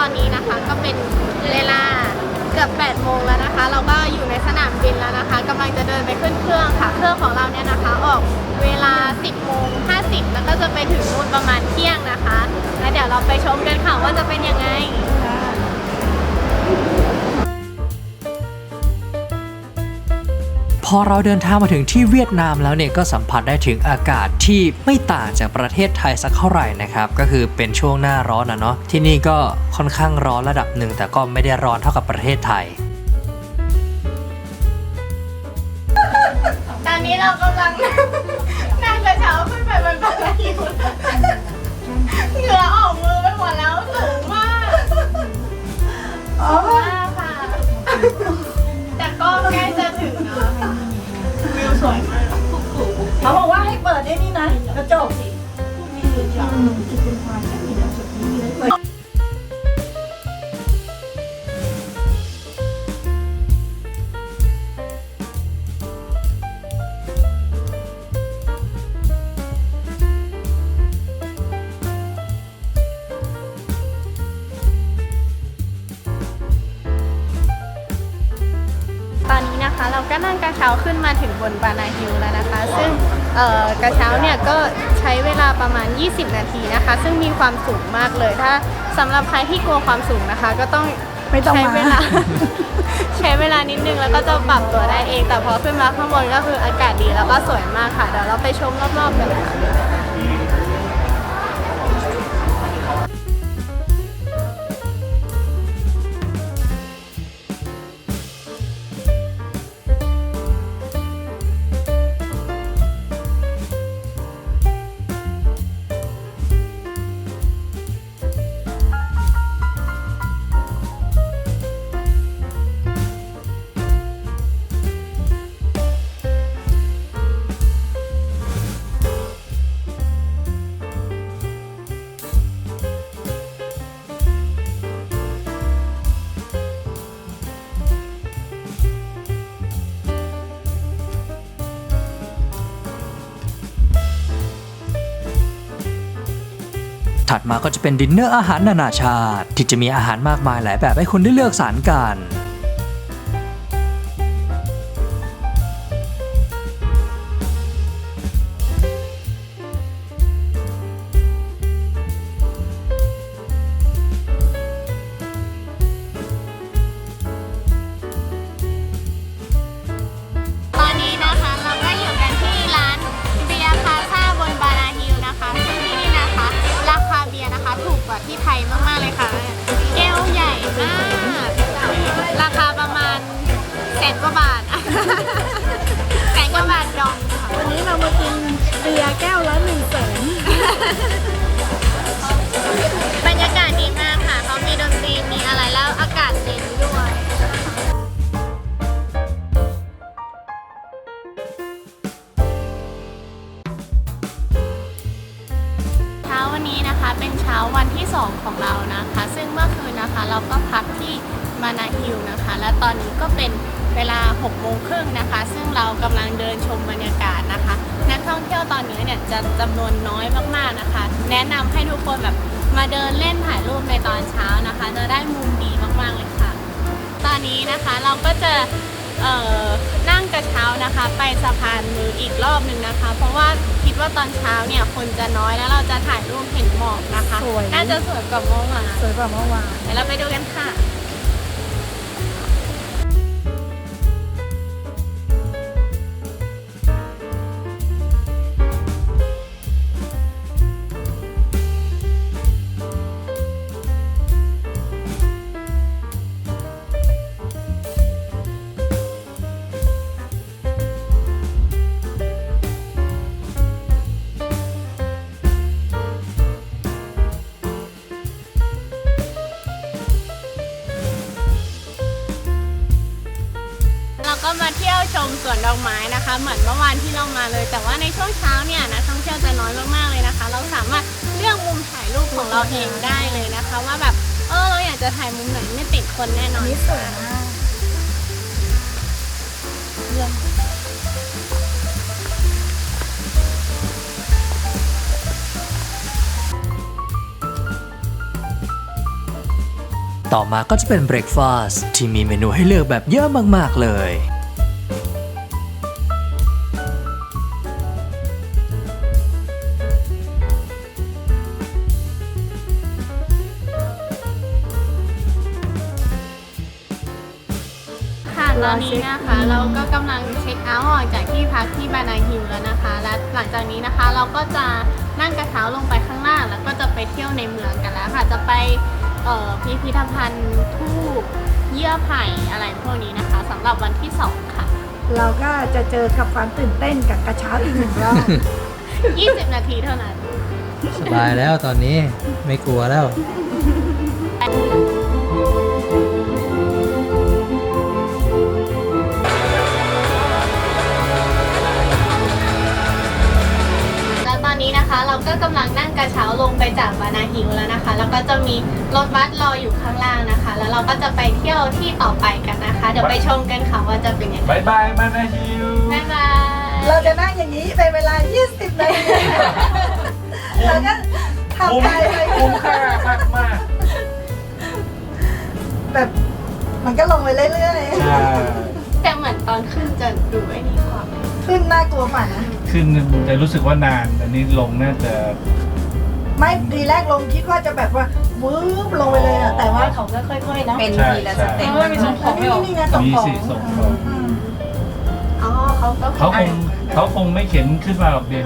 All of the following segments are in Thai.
อนนี้นะคะก็เป็นเวลาเกือบ 8 โมงแล้วนะคะ เราก็อยู่ในสนามบินแล้วนะคะกำลังจะเดินไปขึ้นเครื่องค่ะ เครื่องของเราเนี่ยนะคะออกเวลา 10 โมง 50 แล้วก็จะไปถึงนู่นประมาณเที่ยงนะคะ แล้วเดี๋ยวเราไปชมกันค่ะว่าจะเป็นยังไง อเราเดินทางมาถึงที่เวียดนามแล้วเนี่ยก็สัมผัสได้ถึงอากาศที่ไม่ต่างจากประเทศไทยสักเท่าไหร่นะครับก็คือเป็นช่วงหน้าร้อนนะเนาะที่นี่ก็ค่อนข้างร้อนระดับหนึ่งแต่ก็ไม่ได้ร้อนเท่ากับประเทศไทย ตอนนี้เรากำลัง นั่งกระเช้าขึ้นไปบนบันไดอยู่เหงื่อออกมือไปหมดแล้วสูงมากสูงมากค่ะ สวยมากเขาบอกว่าให้เปิดได้นี่นะกระจกต เราก็นั่งกระเช้าขึ้นมาถึงบนบานาฮิลแล้วนะคะ ซึ่งเอ่อกระเช้าเนี่ยก็ใช้เวลาประมาณ 20 นาทีนะคะ ซึ่งมีความสูงมากเลย ถ้าสำหรับใครที่กลัวความสูงนะคะ ก็ต้องไม่ต้องใช้มาเวลาใช้เวลานิดนึงแล้วก็จะปรับตัวได้เอง แต่พอขึ้นมาข้างบนก็คืออากาศดีแล้วก็สวยมากค่ะ เดี๋ยวเราไปชมรอบๆกันเลยค่ะ ถัดมาก็จะเป็นดินเนอร์อาหารนานาชาติ ที่จะมีอาหารมากมายหลายแบบให้คุณได้เลือกสรรกัน นี่ยจะจำนวนน้อยมากๆนะคะ แนะนำให้ทุกคนแบบมาเดินเล่นถ่ายรูปในตอนเช้านะคะ จะได้มุมดีมากๆเลยค่ะ ตอนนี้นะคะเราก็จะเอ่อนั่งกระเช้านะคะ ไปสะพานมืออีกรอบหนึ่งนะคะ เพราะว่าคิดว่าตอนเช้าเนี่ยคนจะน้อยแล้วเราจะถ่ายรูปเห็นหมอกนะคะสวยน่าจะสวยกว่าเมื่อวานสวยกว่าเมื่อวานเดี๋ยวเราไปดูกันค่ะ นดอกไม้นะคะ เหมือนเมื่อวานที่เรามาเลย แต่ว่าในช่วงเช้าเนี่ยนะท่องเที่ยวจะน้อยมากๆเลยนะคะ เราสามารถเลือกมุมถ่ายรูปของเราเองได้เลยนะคะ ว่าแบบเออเราอยากจะถ่ายมุมไหนไม่ติดคนแน่นอนนนี้สวยมากเยี่ยมต่อมาก็จะเป็นเบรคฟาสต์ที่มีเมนูให้เลือกแบบเยอะมาก ๆ เลย ตอนนี้นะคะ เราก็กำลังเช็คเอาท์ออกจากที่พักที่บานาฮิลแล้วนะคะ และหลังจากนี้นะคะเราก็จะนั่งกระเช้าลงไปข้างล่าง แล้วก็จะไปเที่ยวในเมืองกันแล้วค่ะ จะไปเอ่อพิพิธภัณฑ์ทูบเยื่อไผ่อะไรพวกนี้นะคะสำหรับวันที่สองค่ะ เราก็จะเจอกับความตื่นเต้นกับกระเช้าอีกหนึ่งรอบ 20 นาทีเท่านั้น สบายแล้วตอนนี้ไม่กลัวแล้วแล้ว กำลังนั่งกระเช้าลงไปจากบานาฮิลแล้วนะคะ แล้วก็จะมีรถบัสรออยู่ข้างล่างนะคะ แล้วเราก็จะไปเที่ยวที่ต่อไปกันนะคะ เดี๋ยวไปชมกันค่ะว่าจะเป็นยังไงบายบายมานาฮิวบ๊ายบายเราจะนั่งอย่างนี้เป็นเวลา 20 นาทีแล้วก็ทำคุ้มไปไปคุ้มค่ามากมากแบบมันก็ลงไปเรื่อยๆใช่แต่เหมือนตอนขึ้นจะดูไอ้นี่กว่าๆขึ้นน่ากลัวกว่านะขึ้นจะรู้สึกว่านาน อันนี้ลงน่าจะ ไม่ทีแรกลงคิดว่าจะแบบว่าวืบลงไปเลยอะแต่ว่าเขาก็ค่อยๆนะเป็นใช่ทีละสใช่เต็ปเออมีส่งของนี่นี่ไงส่งมีของสิส่งของอืมอ๋อเขาก็เขาคงเขาคงไม่เข็นขึ้นมาหรอกเด่น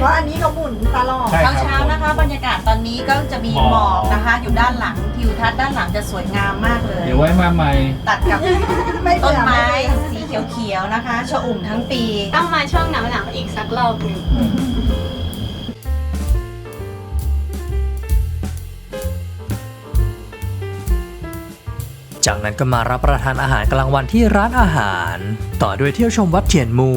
เพราะอันนี้เขาหมุนตลอด ใช่เช้าเช้าๆนะคะ บรรยากาศตอนนี้ก็จะมีหมอกหมอกนะคะ อยู่ด้านหลังทิวทัศน์ด้านหลังจะสวยงามมากเลย เดี๋ยวไว้มาใหม่ ตัดกับไม่ต้เบื่นอไม้ไม่เบื่อสีเขียวๆนะคะชอุ่มทั้งปี ต้องมาช่วงหนาวๆอีกสักรอบหนึ่ง จากนั้นก็มารับประทานอาหารกลางวันที่ร้านอาหาร ต่อด้วยเที่ยวชมวัดเทียนมู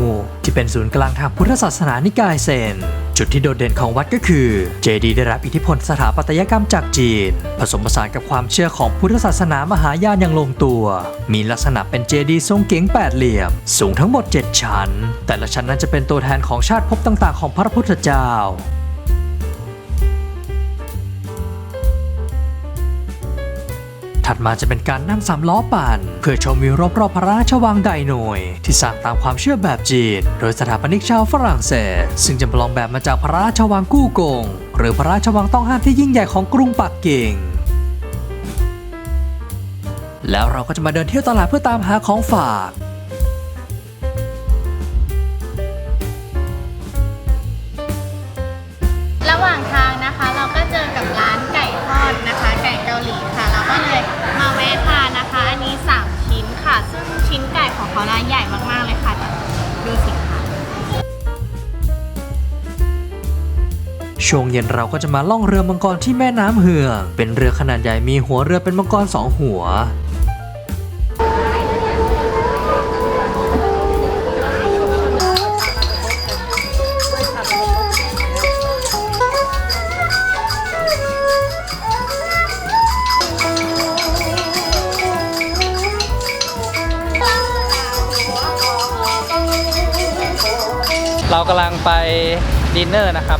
ที่เป็นศูนย์กลางทางพุทธศาสนานิกายเซน จุดที่โดดเด่นของวัดก็คือ เจดีย์ได้รับอิทธิพลสถาปัตยกรรมจากจีน ผสมผสานกับความเชื่อของพุทธศาสนามหายานอย่างลงตัว มีลักษณะเป็นเจดีย์ทรงเก๋งแปดเหลี่ยม สูงทั้งหมด 7 ชั้น แต่ละชั้นนั้นจะเป็นตัวแทนของชาติภพต่าง ๆ ของพระพุทธเจ้า ถัดมาจะเป็นการนั่งสามล้อปั่น เพื่อชมวิวรอบๆพระราชวังไดโนย ที่สร้างตามความเชื่อแบบจีน โดยสถาปนิกชาวฝรั่งเศส ซึ่งจำลองแบบมาจากพระราชวังกู้กง หรือพระราชวังต้องห้ามที่ยิ่งใหญ่ของกรุงปักกิ่งแล้วเราก็จะมาเดินเที่ยวตลาดเพื่อตามหาของฝาก เขานะใหญ่มากๆเลยค่ะดูสิค่ะช่วงเย็นเราก็จะมาล่องเรือมังกรที่แม่น้ำเหือง เป็นเรือขนาดใหญ่มีหัวเรือเป็นมังกรสองหัว เรากำลังไปดินเนอร์นะครับ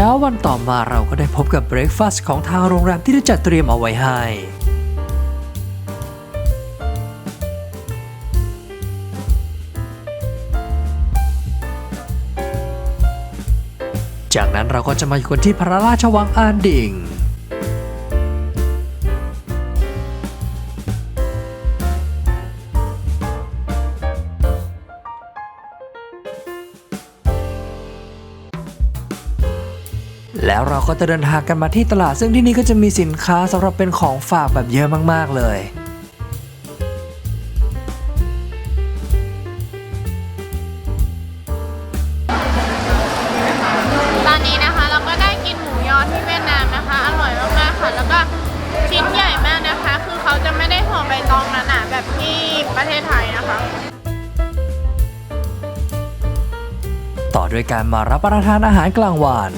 ช้าวันต่อมาเราก็ได้พบกับเบรคฟาสต์ของทางโรงแรมที่ได้จัดเตรียมเอาไว้ให้จากนั้นเราก็จะมาอยู่กันที่พระราชวังอานดิง่ง แล้วเราก็จะเดินทางกันมาที่ตลาด ซึ่งที่นี่ก็จะมีสินค้าสำหรับเป็นของฝากแบบเยอะมากๆเลยตอนนี้นะคะเราก็ได้กินหมูยอที่เวียดนามนะคะ อร่อยมากๆค่ะ แล้วก็ชิ้นใหญ่มากนะคะ คือเขาจะไม่ได้ห่อใบตองหนาๆแบบที่ประเทศไทยนะคะ ต่อด้วยการมารับประทานอาหารกลางวัน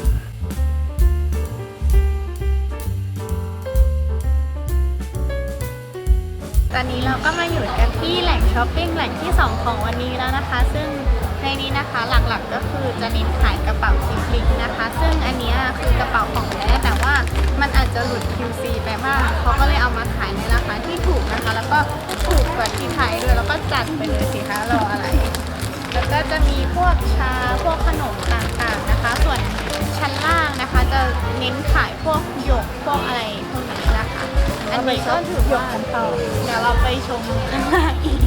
ตอนนี้เราก็มาอยู่กันที่แหล่งช้อปปิ้งแหล่งที่ 2 ของวันนี้แล้วนะคะ ซึ่งในนี้นะคะหลักๆก็คือจะเน้นขายกระเป๋าซิปลิงนะคะ ซึ่งอันนี้คือกระเป๋าของแท้แต่ว่ามันอาจจะหลุด QC ไปบ้างเขาก็เลยเอามาขายในราคาที่ถูกนะคะ แล้วก็ถูกกว่าที่ไทยด้วยแล้วก็จัดไปเลยสิคะรออะไร แล้วก็จะมีพวกชาพวกขนมต่าง นี้ก็ถือว่าเดี๋ยวเราไปชมข้างล่างอีก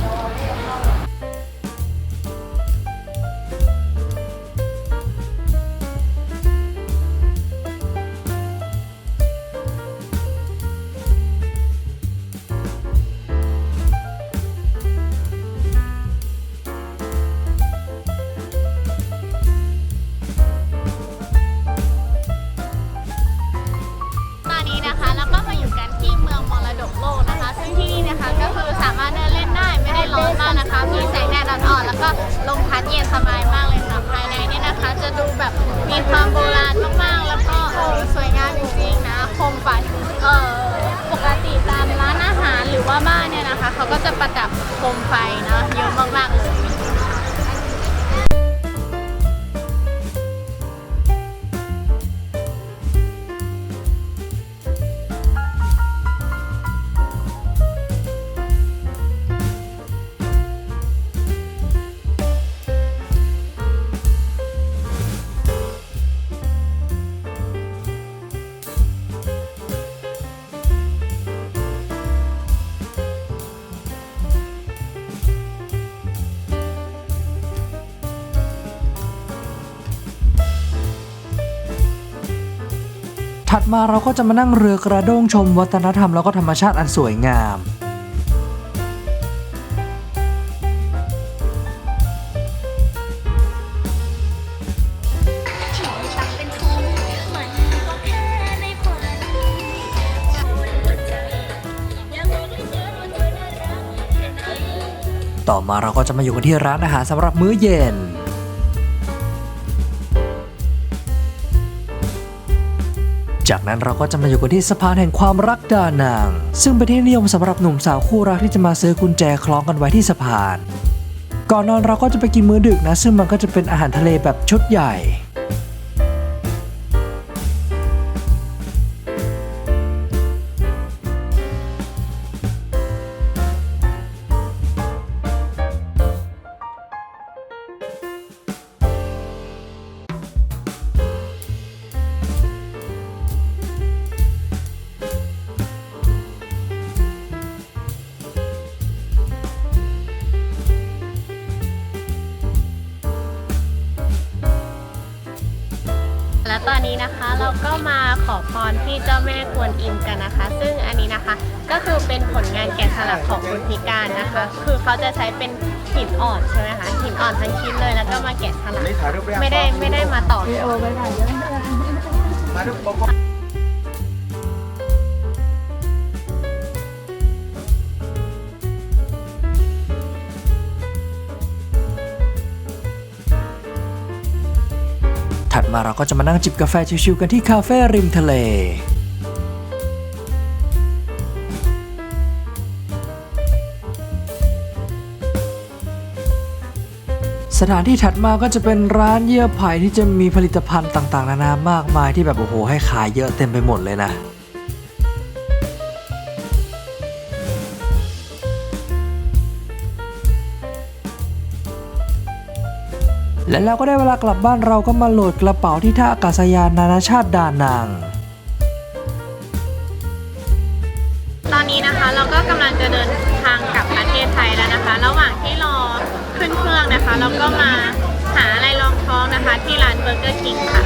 ก็ลงพัดเย็นสบายมากเลยค่ะภายในเนี่ยนะคะ จะดูแบบมีความโบราณมากๆ แล้วก็เออสวยงามจริงๆนะโคมไฟเออปกติตามร้านอาหารหรือว่าบ้านเนี่ยนะคะ เขาก็จะประดับโคมไฟเนาะเยอะมากๆเลย ถัดมาเราก็จะมานั่งเรือกระด้งชมวัฒนธรรมแล้วก็ธรรมชาติอันสวยงามต่อมาเราก็จะมาอยู่กันที่ร้านอาหารสำหรับมื้อเย็น จากนั้นเราก็จะมาอยู่กันที่สะพานแห่งความรักดานาง ซึ่งเป็นที่นิยมสำหรับหนุ่มสาวคู่รักที่จะมาซื้อกุญแจคล้องกันไว้ที่สะพาน ก่อนนอนเราก็จะไปกินมื้อดึกนะ ซึ่งมันก็จะเป็นอาหารทะเลแบบชุดใหญ่ นนี้นะคะ เราก็มาขอพรที่เจ้าแม่กวนอิมกันนะคะ ซึ่งอันนี้นะคะก็คือเป็นผลงานแกะสลักของคนพิการนะคะ คือเขาจะใช้เป็นหินอ่อนใช่ไหมคะหินอ่อนทั้งชิ้นเลยแล้วก็มาแกะสลักไม่ได้ไม่ได้มาต่อโอ้ไปไหน มาเราก็จะมานั่งจิบกาแฟชิวๆกันที่คาเฟ่ริมทะเลสถานที่ถัดมาก็จะเป็นร้านเยื่อไผ่ที่จะมีผลิตภัณฑ์ต่างๆ นานามากมายที่แบบโอ้โหให้ขายเยอะเต็มไปหมดเลยนะ และเราก็ได้เวลากลับบ้านเราก็มาโหลดกระเป๋าที่ท่าอากาศยานนานาชาติดานัง ตอนนี้นะคะเราก็กำลังจะเดินทางกลับประเทศไทยแล้วนะคะ ระหว่างที่รอขึ้นเครื่องนะคะ เราก็มาหาอะไรรองท้องนะคะ ที่ร้านเบอร์เกอร์คิงค่ะ